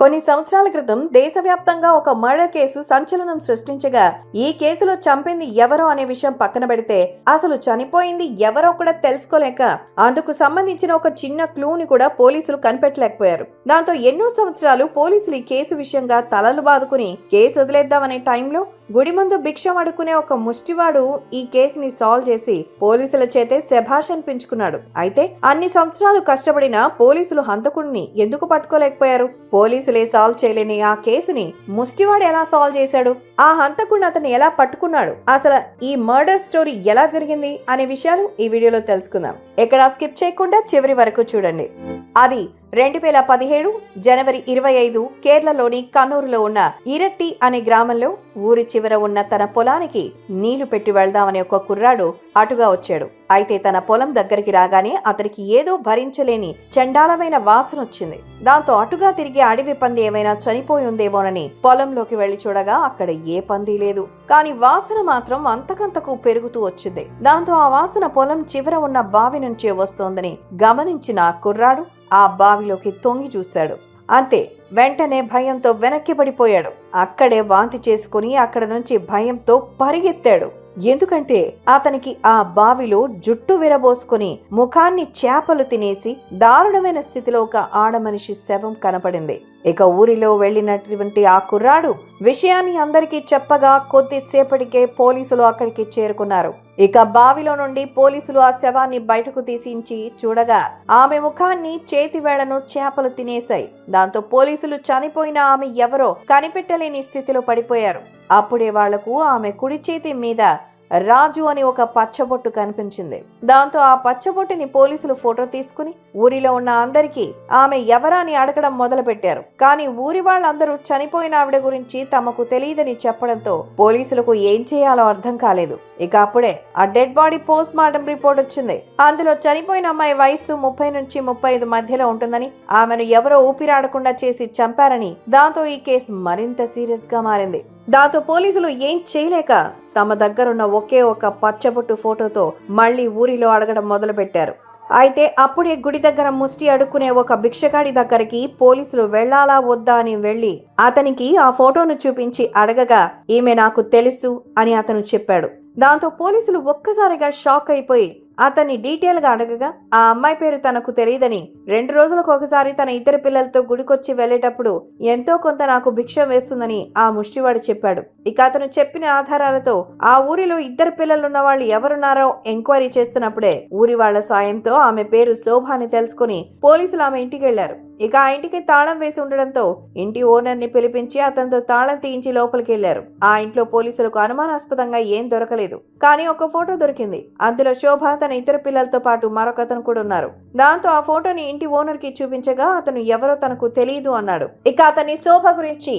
కొన్ని సంవత్సరాల క్రితం దేశవ్యాప్తంగా ఒక మర్డర్ కేసు సంచలనం సృష్టించగా ఈ కేసులో చంపింది ఎవరో అనే విషయం పక్కన పెడితే అసలు చనిపోయింది ఎవరో కూడా తెలుసుకోలేక అందుకు సంబంధించిన ఒక చిన్న క్లూని కూడా పోలీసులు కనిపెట్టలేకపోయారు. దాంతో ఎన్నో సంవత్సరాలు పోలీసులు ఈ కేసు విషయంగా తలలు బాదుకుని కేసు వదిలేద్దామనే టైంలో గుడి ముందు భిక్షం అడుకునే ఒక ముష్టివాడు ఈ కేసుని సాల్వ్ చేసి పోలీసుల చేతే శభాష్ అనిపించుకున్నాడు. అయితే అన్ని సంవత్సరాలు కష్టపడిన పోలీసులు హంతకుడిని ఎందుకు పట్టుకోలేకపోయారు? పోలీసులే సాల్వ్ చేయలేని ఆ కేసుని ముష్టివాడు ఎలా సాల్వ్ చేశాడు? ఆ హంతకుడిని అతను ఎలా పట్టుకున్నాడు? అసలు ఈ మర్డర్ స్టోరీ ఎలా జరిగింది? అనే విషయాలు ఈ వీడియోలో తెలుసుకుందాం. ఎక్కడ స్కిప్ చేయకుండా చివరి వరకు చూడండి. అది రెండు వేల పదిహేడు జనవరి ఇరవై ఐదు కేరళలోని కన్నూరులో ఉన్న ఇరట్టి అనే గ్రామంలో ఊరి చివర ఉన్న తన పొలానికి నీళ్ళు పెట్టి వెళ్దామనే ఒక కుర్రాడు అటుగా వచ్చాడు. అయితే తన పొలం దగ్గరికి రాగానే అతనికి ఏదో భరించలేని చండాలమైన వాసన వచ్చింది. దాంతో అటుగా తిరిగి అడవి పంది ఏమైనా చనిపోయి ఉందేమోనని పొలంలోకి వెళ్ళి చూడగా అక్కడ ఏ పంది లేదు. కాని వాసన మాత్రం అంతకంతకు పెరుగుతూ వచ్చింది. దాంతో ఆ వాసన పొలం చివర ఉన్న బావి నుంచే వస్తోందని గమనించిన కుర్రాడు ఆ బావిలోకి తొంగి చూశాడు. అంతే వెంటనే భయంతో వెనక్కి పడిపోయాడు. అక్కడే వాంతి చేసుకుని అక్కడ నుంచి భయంతో పరిగెత్తాడు. ఎందుకంటే అతనికి ఆ బావిలో జుట్టు విరబోసుకుని ముఖాన్ని చేపలు తినేసి దారుణమైన స్థితిలో ఒక ఆడమనిషి శవం కనపడింది. ఇక ఊరిలో వెళ్ళినటువంటి ఆ కుర్రాడు విషయాన్ని అందరికీ చెప్పగా కొద్దిసేపటికే పోలీసులు అక్కడికి చేరుకున్నారు. ఇక బావిలో నుండి పోలీసులు ఆ శవాన్ని బయటకు తీసించి చూడగా ఆమె ముఖాన్ని చేతివేళ్ళను చేపలు తినేశాయి. దాంతో పోలీసులు చనిపోయిన ఆమె ఎవరో కనిపెట్టలేని స్థితిలో పడిపోయారు. అప్పుడే వాళ్ళకు ఆమె కుడి చేతి మీద రాజు అని ఒక పచ్చబొట్టు కనిపించింది. దాంతో ఆ పచ్చబొట్టుని పోలీసులు ఫోటో తీసుకుని ఊరిలో ఉన్న అందరికీ ఆమె ఎవరా అని అడగడం మొదలుపెట్టారు. కానీ ఊరి వాళ్ళందరూ చనిపోయిన ఆవిడ గురించి తమకు తెలియదని చెప్పడంతో పోలీసులకు ఏం చేయాలో అర్థం కాలేదు. ఇక అప్పుడే ఆ dead body post mortem report వచ్చింది. అందులో చనిపోయిన అమ్మాయి వయసు ముప్పై నుంచి ముప్పై ఐదు మధ్యలో ఉంటుందని ఆమెను ఎవరో ఊపిరాడకుండా చేసి చంపారని దాంతో ఈ కేసు మరింత సీరియస్గా మారింది. దాంతో పోలీసులు ఏం చేయలేక తమ దగ్గరున్న ఒకే ఒక పచ్చబొట్టు ఫోటోతో మళ్ళీ ఊరిలో అడగడం మొదలుపెట్టారు. అయితే అప్పుడే గుడి దగ్గర ముష్టి అడుక్కునే ఒక భిక్షగాడి దగ్గరికి పోలీసులు వెళ్ళాలా వద్దా అని వెళ్ళి అతనికి ఆ ఫోటోను చూపించి అడగగా ఈమె నాకు తెలుసు అని అతను చెప్పాడు. దాంతో పోలీసులు ఒక్కసారిగా షాక్ అయిపోయి అతన్ని డీటెయిల్గా అడగగా ఆ అమ్మాయి పేరు తనకు తెలియదని రెండు రోజులకు ఒకసారి తన ఇద్దరు పిల్లలతో గుడికొచ్చి వెళ్ళేటప్పుడు ఎంతో కొంత నాకు భిక్ష వేస్తుందని ఆ ముష్టివాడు చెప్పాడు. ఇక అతను చెప్పిన ఆధారాలతో ఆ ఊరిలో ఇద్దరు పిల్లలున్న వాళ్ళు ఎవరున్నారో ఎంక్వైరీ చేస్తున్నప్పుడే ఊరి వాళ్ళ సాయంతో ఆమె పేరు శోభ అని తెలుసుకుని పోలీసులు ఆమె ఇంటికి వెళ్ళారు ఇక ఆ ఇంటికి తాళం వేసి ఉండడంతో ఇంటి ఓనర్ని పిలిపించి అతనితో తాళం తీయించి లోపలికి వెళ్ళారు ఆ ఇంట్లో పోలీసులకు అనుమానాస్పదంగా ఏం దొరకలేదు. కానీ ఒక ఫోటో దొరికింది. అందులో శోభ తన ఇద్దరు పిల్లలతో పాటు మరొక అతను కూడా ఉన్నారు. దాంతో ఆ ఫోటోని ఇంటి ఓనర్కి చూపించగా అతను ఎవరో తనకు తెలియదు అన్నాడు. ఇక అతని శోభ గురించి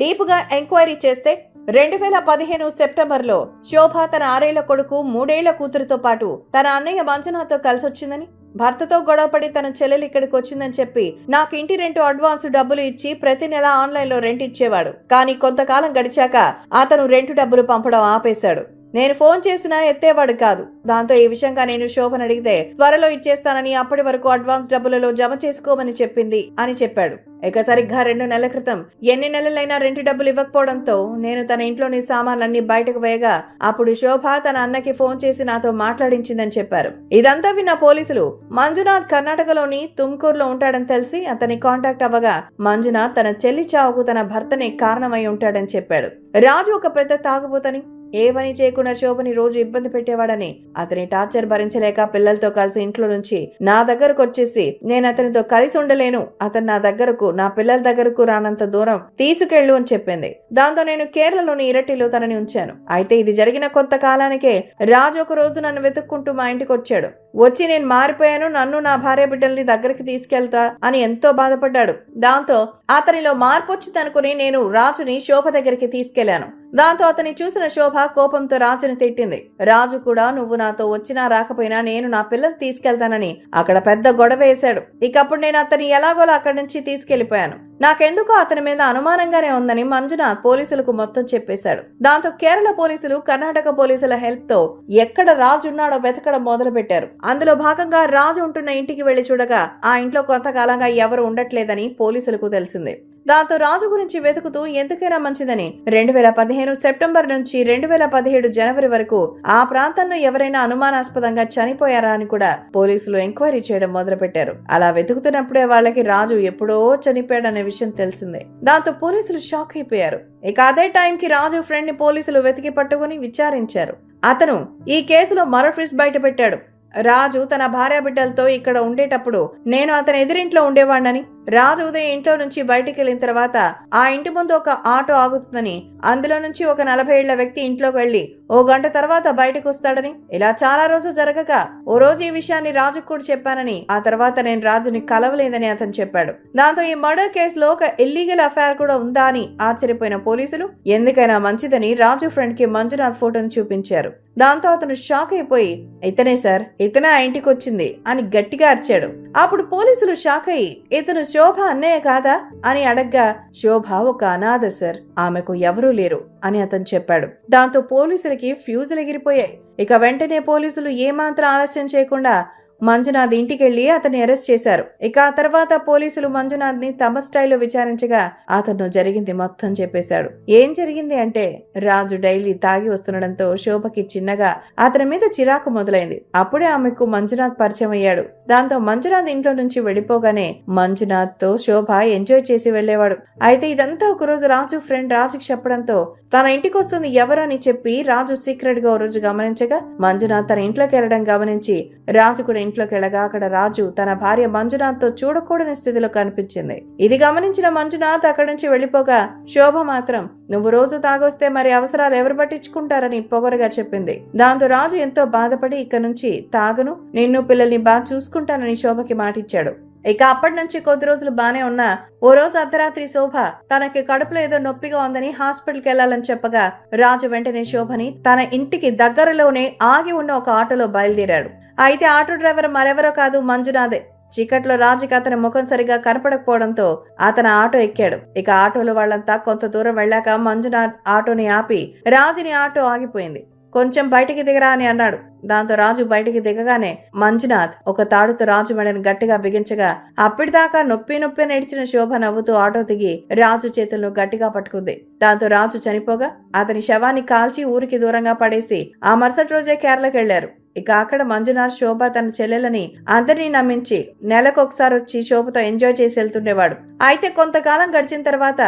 డీప్గా ఎంక్వైరీ చేస్తే రెండు వేల పదిహేను సెప్టెంబర్లో శోభ తన ఆరేళ్ళ కొడుకు మూడేళ్ళ కూతురుతో పాటు తన అన్నయ్య మంజునాథ్తో కలిసొచ్చిందని భర్తతో గొడవపడి తన చెల్లెలు ఇక్కడికి వచ్చిందని చెప్పి నాకు ఇంటి రెంట్ అడ్వాన్స్ డబ్బులు ఇచ్చి ప్రతి నెల ఆన్లైన్లో రెంట్ ఇచ్చేవాడు. కానీ కొంతకాలం గడిచాక అతను రెంట్ డబ్బులు పంపడం ఆపేశాడు. నేను ఫోన్ చేసినా ఎత్తేవాడు కాదు. దాంతో ఈ విషయంగా నేను శోభను అడిగితే త్వరలో ఇచ్చేస్తానని అప్పటి వరకు అడ్వాన్స్ డబ్బులలో జమ చేసుకోమని చెప్పింది అని చెప్పాడు. ఇక సరిగ్గా రెండు నెలల క్రితం ఎన్ని నెలలైనా రెంట్ డబ్బులు ఇవ్వకపోవడంతో నేను తన ఇంట్లోని సామాన్లన్నీ బయటకు వేయగా అప్పుడు శోభ తన అన్నకి ఫోన్ చేసి నాతో మాట్లాడించిందని చెప్పారు. ఇదంతా విన్న పోలీసులు మంజునాథ్ కర్ణాటకలోని తుమ్కూరులో ఉంటాడని తెలిసి అతని కాంటాక్ట్ అవ్వగా మంజునాథ్ తన చెల్లి చావుకు తన భర్తనే కారణమై ఉంటాడని చెప్పాడు. రాజు ఒక పెద్ద తాగుబోతని ఏ పని చేయకుండా శోభని రోజు ఇబ్బంది పెట్టేవాడని అతని టార్చర్ భరించలేక పిల్లలతో కలిసి ఇంట్లో నుంచి నా దగ్గరకు వచ్చేసి నేను అతనితో కలిసి ఉండలేను. అతను నా దగ్గరకు నా పిల్లల దగ్గరకు రానంత దూరం తీసుకెళ్ళు అని చెప్పింది. దాంతో నేను కేరళలోని ఇరటిలో తనని ఉంచాను. అయితే ఇది జరిగిన కొంతకాలానికే రాజు ఒక రోజు నన్ను వెతుక్కుంటూ మా ఇంటికి వచ్చాడు. వచ్చి నేను మారిపోయాను. నన్ను నా భార్య బిడ్డల్ని దగ్గరికి తీసుకెళ్తా అని ఎంతో బాధపడ్డాడు. దాంతో అతనిలో మార్పు వచ్చిందనుకుని నేను రాజుని శోభ దగ్గరికి తీసుకెళ్ళాను దాంతో అతని చూసిన శోభ కోపంతో రాజుని తిట్టింది. రాజు కూడా నువ్వు నాతో వచ్చినా రాకపోయినా నేను నా పిల్లలు తీసుకెళ్తానని అక్కడ పెద్ద గొడవ వేశాడు. ఇకప్పుడు నేను అతని ఎలాగోలా అక్కడి నుంచి తీసుకెళ్ళిపోయాను నాకెందుకో అతని మీద అనుమానంగానే ఉందని మంజునాథ్ పోలీసులకు మొత్తం చెప్పేశాడు. దాంతో కేరళ పోలీసులు కర్ణాటక పోలీసుల హెల్ప్తో ఎక్కడ రాజు ఉన్నాడో వెతకడం మొదలు పెట్టారు అందులో భాగంగా రాజు ఉంటున్న ఇంటికి వెళ్ళి చూడగా ఆ ఇంట్లో కొంతకాలంగా ఎవరు ఉండట్లేదని పోలీసులకు తెలిసింది. దాంతో రాజు గురించి వెతుకుతూ ఎందుకైనా మంచిదని రెండు వేల పదిహేను సెప్టెంబర్ నుంచి రెండు వేల పదిహేడు జనవరి వరకు ఆ ప్రాంతంలో ఎవరైనా అనుమానాస్పదంగా చనిపోయారా అని కూడా పోలీసులు ఎంక్వైరీ చేయడం మొదలుపెట్టారు. అలా వెతుకుతున్నప్పుడే వాళ్ళకి రాజు ఎప్పుడో చనిపోయాడనే విషయం తెలిసిందే. దాంతో పోలీసులు షాక్ అయిపోయారు. ఇక అదే టైంకి రాజు ఫ్రెండ్ని పోలీసులు వెతికి పట్టుకుని విచారించారు. అతను ఈ కేసులో మరో ట్విస్ట్ బయట పెట్టాడు రాజు తన భార్య బిడ్డలతో ఇక్కడ ఉండేటప్పుడు నేను అతని ఎదురింట్లో ఉండేవాడినని రాజు ఉదయం ఇంట్లో నుంచి బయటికి వెళ్ళిన తర్వాత ఆ ఇంటి ముందు ఒక ఆటో ఆగుతుందని అందులో నుంచి ఒక నలభై ఏళ్ళ వ్యక్తి ఇంట్లోకి వెళ్ళి ఓ గంట తర్వాత బయటకు వస్తాడని ఇలా చాలా రోజు జరగక ఓ రోజు ఈ విషయాన్ని రాజుకు కూడా చెప్పానని ఆ తర్వాత నేను రాజుని కలవలేదని అతను చెప్పాడు. దాంతో ఈ మర్డర్ కేసులో ఒక ఇల్లీగల్ అఫైర్ కూడా ఉందా అని ఆశ్చర్యపోయిన పోలీసులు ఎందుకైనా మంచిదని రాజు ఫ్రెండ్కి మంజునాథ్ ఫోటోని చూపించారు. దాంతో అతను షాక్ అయిపోయి ఇతనే సార్ ఇతనే ఆ ఇంటికి వచ్చింది అని గట్టిగా అరిచాడు. అప్పుడు పోలీసులు షాక్ అయ్యి ఇతను శోభ అన్నయ్య కాదా? అని అడగ్గా శోభ ఒక అనాథ సార్. ఆమెకు ఎవరూ లేరు అని అతను చెప్పాడు. దాంతో పోలీసులకి ఫ్యూజులు ఎగిరిపోయాయి ఇక వెంటనే పోలీసులు ఏమాత్రం ఆలస్యం చేయకుండా మంజునాథ్ ఇంటికెళ్ళి అతన్ని అరెస్ట్ చేశారు. ఇక ఆ తర్వాత పోలీసులు మంజునాథ్ని తమ స్టైల్లో విచారించగా అతను జరిగింది మొత్తం చెప్పేశాడు. ఏం జరిగింది అంటే రాజు డైలీ తాగి వస్తుండడంతో శోభకి చిన్నగా అతని మీద చిరాకు మొదలైంది. అప్పుడే ఆమెకు మంజునాథ్ పరిచయం అయ్యాడు. దాంతో మంజునాథ్ ఇంట్లో నుంచి వెళ్ళిపోగానే మంజునాథ్తో శోభ ఎంజాయ్ చేసి వెళ్ళేవాడు అయితే ఇదంతా ఒకరోజు రాజు ఫ్రెండ్ రాజుకి చెప్పడంతో తన ఇంటికి వస్తుంది ఎవరని చెప్పి రాజు సీక్రెట్గా ఓ రోజు గమనించగా మంజునాథ్ తన ఇంట్లోకి వెళ్ళడం గమనించి రాజు కూడా ఇంట్లోకి వెళ్ళగా అక్కడ రాజు తన భార్య మంజునాథ్తో చూడకూడని స్థితిలో కనిపించింది. ఇది గమనించిన మంజునాథ్ అక్కడి నుంచి వెళ్ళిపోగా శోభ మాత్రం నువ్వు రోజు తాగొస్తే మరి అవసరాలు ఎవరు పట్టించుకుంటారని పొగరగా చెప్పింది. దాంతో రాజు ఎంతో బాధపడి ఇక నుంచి తాగను నిన్ను పిల్లల్ని బాగా చూసుకుంటానని శోభకి మాటిచ్చాడు. ఇక అప్పటి నుంచి కొద్ది రోజులు బానే ఉన్నా ఓ రోజు అర్ధరాత్రి శోభ తనకి కడుపులో ఏదో నొప్పిగా ఉందని హాస్పిటల్కి వెళ్ళాలని చెప్పగా రాజు వెంటనే శోభని తన ఇంటికి దగ్గరలోనే ఆగి ఉన్న ఒక ఆటోలో బయలుదేరాడు. అయితే ఆటో డ్రైవర్ మరెవరో కాదు మంజునాథే. చీకట్లో రాజుకి అతని ముఖం సరిగా కనపడకపోవడంతో అతను ఆటో ఎక్కాడు. ఇక ఆటోలో వాళ్ళంతా కొంత దూరం వెళ్ళాక మంజునాథ్ ఆటోని ఆపి రాజుని ఆటో ఆగిపోయింది. కొంచెం బయటికి దిగరా అని అన్నాడు. దాంతో రాజు బయటికి దిగగానే మంజునాథ్ ఒక తాడుతో రాజు మెడను గట్టిగా బిగించగా అప్పటిదాకా నొప్పి నొప్పి నడిచిన శోభ నవ్వుతూ ఆటో దిగి రాజు చేతులను గట్టిగా పట్టుకుంది. దాంతో రాజు చనిపోగా అతని శవాన్ని కాల్చి ఊరికి దూరంగా పడేసి ఆ మరుసటి రోజే కేరళకి వెళ్ళారు ఇక అక్కడ మంజునాథ్ శోభ తన చెల్లెలని అందరినీ నమ్మించి నెలకొకసారి వచ్చి శోభతో ఎంజాయ్ చేసి వెళ్తుండేవాడు. అయితే కొంతకాలం గడిచిన తర్వాత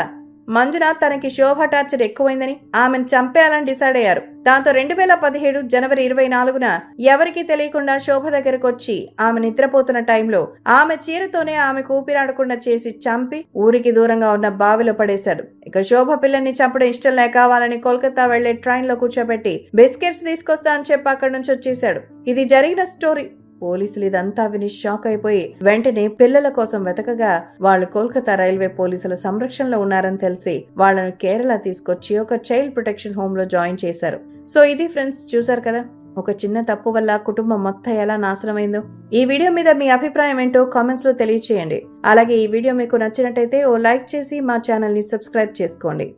మంజునాథ్ తనకి శోభ టార్చర్ ఎక్కువైందని ఆమెను చంపేయాలని డిసైడ్ అయ్యారు. దాంతో రెండు వేల పదిహేడు జనవరి ఇరవై నాలుగున ఎవరికీ తెలియకుండా శోభ దగ్గరకు వచ్చి ఆమె నిద్రపోతున్న టైంలో ఆమె చీరతోనే ఆమెకు ఊపిరాడకుండా చేసి చంపి ఊరికి దూరంగా ఉన్న బావిలో పడేశాడు. ఇక శోభ పిల్లల్ని చంపడం ఇష్టం లేక వాళ్ళని కోల్కతా వెళ్ళే ట్రైన్లో కూర్చోబెట్టి బిస్కెట్స్ తీసుకొస్తా అని చెప్పి అక్కడి నుంచి వచ్చేశాడు. ఇది జరిగిన స్టోరీ. పోలీసులు ఇదంతా విని షాక్ అయిపోయి వెంటనే పిల్లల కోసం వెతకగా వాళ్ళు కోల్కతా రైల్వే పోలీసుల సంరక్షణలో ఉన్నారని తెలిసి వాళ్ళను కేరళ తీసుకొచ్చి ఒక చైల్డ్ ప్రొటెక్షన్ హోమ్లో జాయిన్ చేశారు. సో ఇది ఫ్రెండ్స్ చూసారు కదా? ఒక చిన్న తప్పు వల్ల కుటుంబం మొత్తం ఎలా నాశనమైందో? ఈ వీడియో మీద మీ అభిప్రాయం ఏంటో కామెంట్స్లో తెలియచేయండి. అలాగే ఈ వీడియో మీకు నచ్చినట్టయితే ఓ లైక్ చేసి మా ఛానల్ని సబ్స్క్రైబ్ చేసుకోండి.